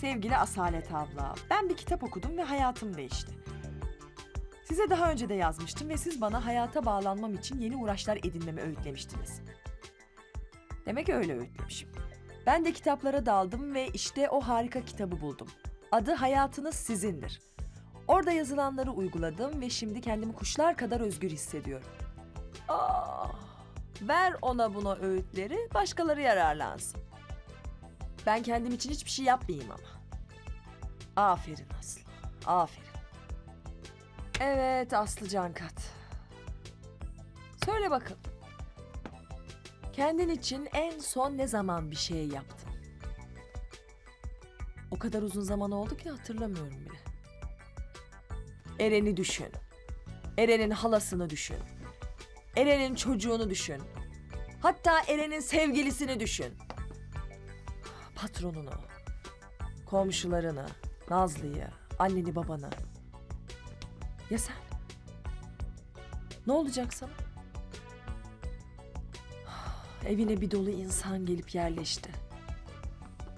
Sevgili Asalet abla, ben bir kitap okudum ve hayatım değişti. Size daha önce de yazmıştım ve siz bana hayata bağlanmam için yeni uğraşlar edinmemi öğütlemiştiniz. Demek öyle öğütlemişim. Ben de kitaplara daldım ve işte o harika kitabı buldum. Adı Hayatınız Sizindir. Orada yazılanları uyguladım ve şimdi kendimi kuşlar kadar özgür hissediyorum. Ah, ver ona buna öğütleri, başkaları yararlansın. Ben kendim için hiçbir şey yapmayayım ama. Aferin Aslı, aferin. Evet Aslı Cankat. Söyle bakalım. Kendin için en son ne zaman bir şey yaptın? O kadar uzun zaman oldu ki hatırlamıyorum bile. Eren'i düşün. Eren'in halasını düşün. Eren'in çocuğunu düşün. Hatta Eren'in sevgilisini düşün. Patronunu, komşularını, Nazlı'yı, anneni babanı. Ya sen? Ne olacak sana? Evine bir dolu insan gelip yerleşti.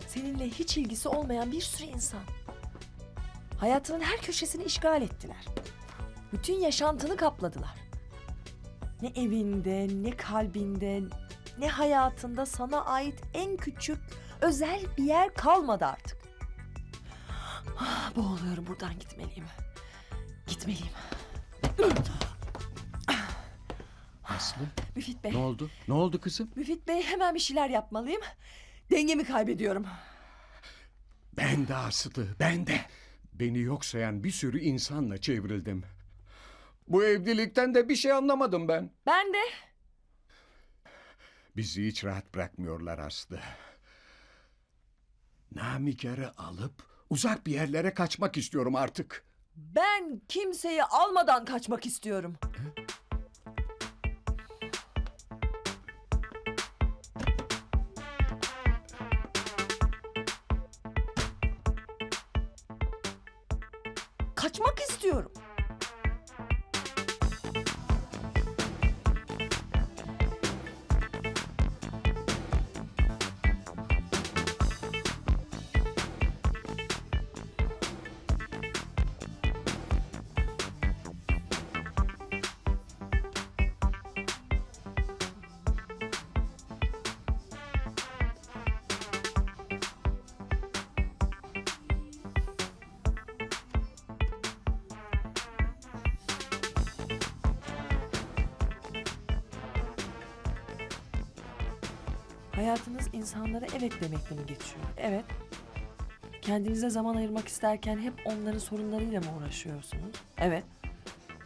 Seninle hiç ilgisi olmayan bir sürü insan. Hayatının her köşesini işgal ettiler. Bütün yaşantını kapladılar. Ne evinde, ne kalbinde, ne hayatında sana ait en küçük, özel bir yer kalmadı artık. Ah, boğuluyorum buradan gitmeliyim. Gitmeliyim. Aslı Müfit Bey, ne oldu? Ne oldu kızım? Müfit Bey hemen bir şeyler yapmalıyım. Dengemi kaybediyorum. Ben de Aslı, ben de. Beni yok sayan bir sürü insanla çevrildim. Bu evlilikten de bir şey anlamadım ben. Ben de Bizi hiç rahat bırakmıyorlar Aslı. Namikar'ı alıp uzak bir yerlere kaçmak istiyorum artık. Ben kimseyi almadan kaçmak istiyorum. Kaçmak Hayatınız insanlara evet demekle mi geçiyor? Evet. Kendinize zaman ayırmak isterken hep onların sorunlarıyla mı uğraşıyorsunuz? Evet.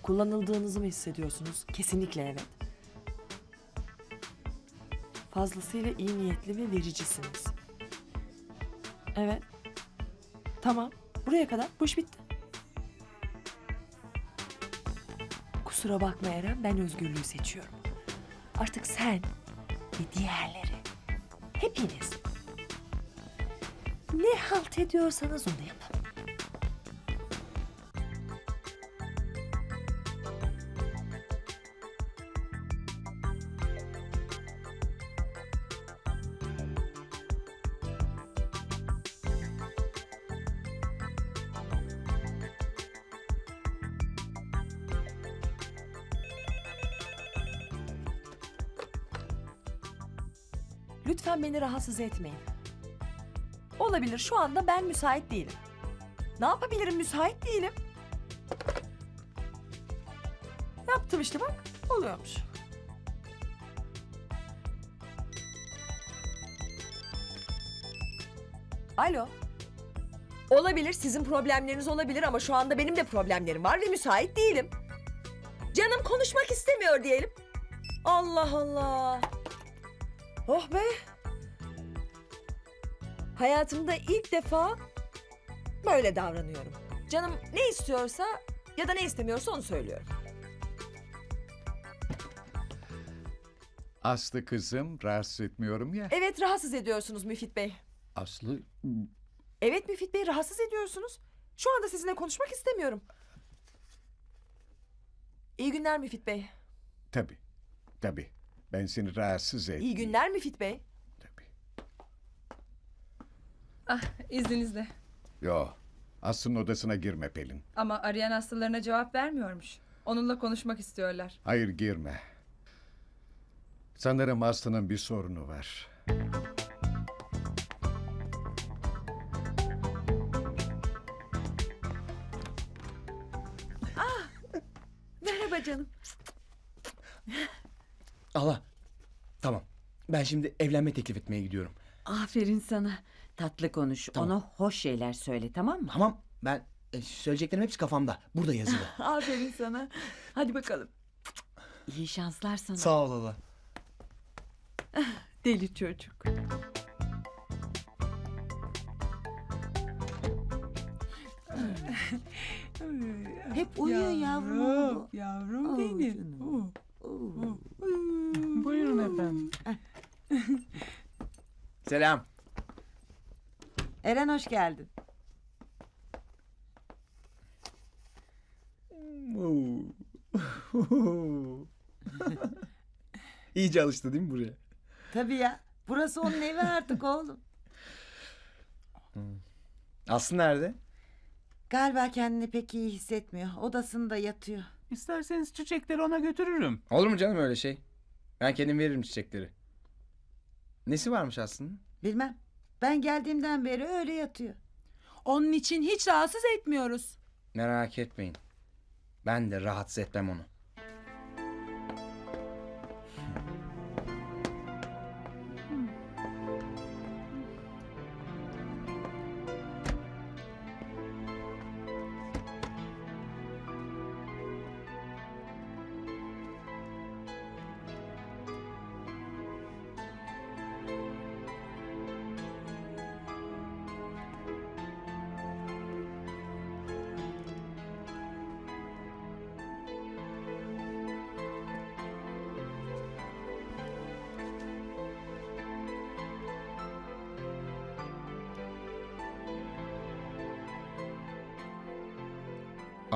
Kullanıldığınızı mı hissediyorsunuz? Kesinlikle evet. Fazlasıyla iyi niyetli ve vericisiniz. Evet. Tamam. Buraya kadar. Bu iş bitti. Kusura bakma Eren, ben özgürlüğü seçiyorum. Artık sen ve diğerleri, hepiniz ne halt ediyorsanız onu yapın. Lütfen beni rahatsız etmeyin. Olabilir şu anda ben müsait değilim. Ne yapabilirim müsait değilim. Yaptım işte bak oluyormuş. Alo. Olabilir sizin problemleriniz olabilir ama şu anda benim de problemlerim var ve müsait değilim. Canım konuşmak istemiyor diyelim. Allah Allah. Oh be. Hayatımda ilk defa böyle davranıyorum. Canım ne istiyorsa ya da ne istemiyorsa onu söylüyorum. Aslı kızım rahatsız etmiyorum ya. Evet rahatsız ediyorsunuz Müfit Bey. Aslı Evet Müfit Bey rahatsız ediyorsunuz. Şu anda sizinle konuşmak istemiyorum. İyi günler Müfit Bey. tabii tabii ben seni rahatsız ettim. İyi günler Müfit Bey. Tabii. Ah izninizle. Yo. Aslı'nın odasına girme Pelin. Ama arayan hastalarına cevap vermiyormuş. Onunla konuşmak istiyorlar. Hayır girme. Sanırım Aslı'nın bir sorunu var. Merhaba canım. Allah. Ben şimdi evlenme teklif etmeye gidiyorum. Aferin sana. Tatlı konuş. Tamam. Ona hoş şeyler söyle tamam mı? Tamam. Ben e, söyleyeceklerim hepsi kafamda. Burada yazılı. Aferin sana. Hadi bakalım. İyi şanslar sana. Sağ ol Allah. Deli çocuk. Hep uyuyor yavrum. Yavrum Oh, benim. Oh. Oo. Buyurun efendim. Selam. Eren hoş geldin. İyice alıştı değil mi buraya? Tabii ya. Burası onun evi artık oğlum. Aslı nerede? Galiba kendini pek iyi hissetmiyor. Odasında yatıyor. İsterseniz çiçekleri ona götürürüm. Olur mu canım öyle şey? Ben kendim veririm çiçekleri. Nesi varmış Aslı'nın? Bilmem. Ben geldiğimden beri öyle yatıyor. Onun için hiç rahatsız etmiyoruz. Merak etmeyin. Ben de rahatsız etmem onu.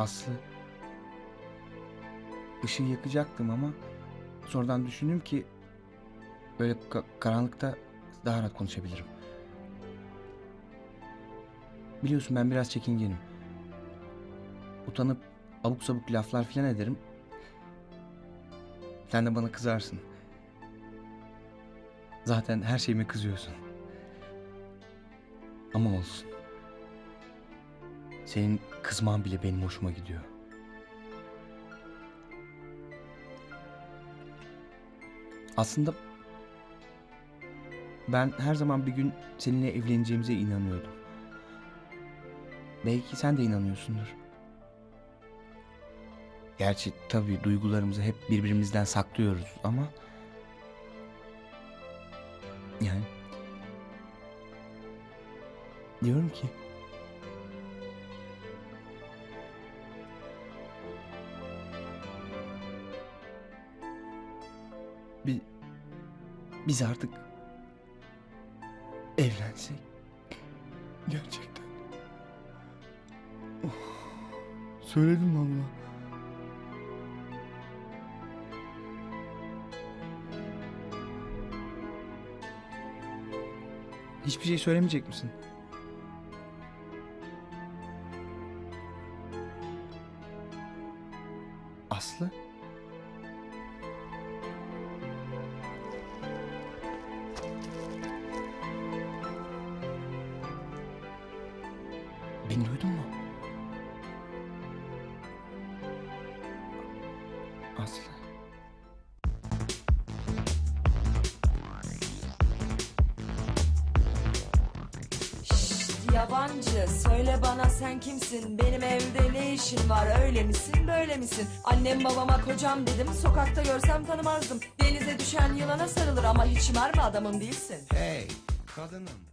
Aslı. Işığı yakacaktım ama sonradan düşündüm ki böyle ka- karanlıkta daha rahat konuşabilirim. Biliyorsun ben biraz çekingenim. Utanıp abuk sabuk laflar filan ederim. Sen de bana kızarsın. Zaten her şeyime kızıyorsun. Ama olsun. Senin kızman bile benim hoşuma gidiyor. Aslında ben her zaman bir gün seninle evleneceğimize inanıyordum. Belki sen de inanıyorsundur. Gerçi tabii duygularımızı hep birbirimizden saklıyoruz ama yani diyorum ki Bi biz artık evlensek gerçekten. Oh, söyledim valla. Hiçbir şey söylemeyecek misin? Beni duydun mu? Aslı. Yabancı söyle bana sen kimsin? Benim evde ne işin var? Öyle misin böyle misin? Annem babama kocam dedim sokakta görsem tanımazdım. Denize düşen yılana sarılır ama hiç mermi adamım değilsin. Hey kadınım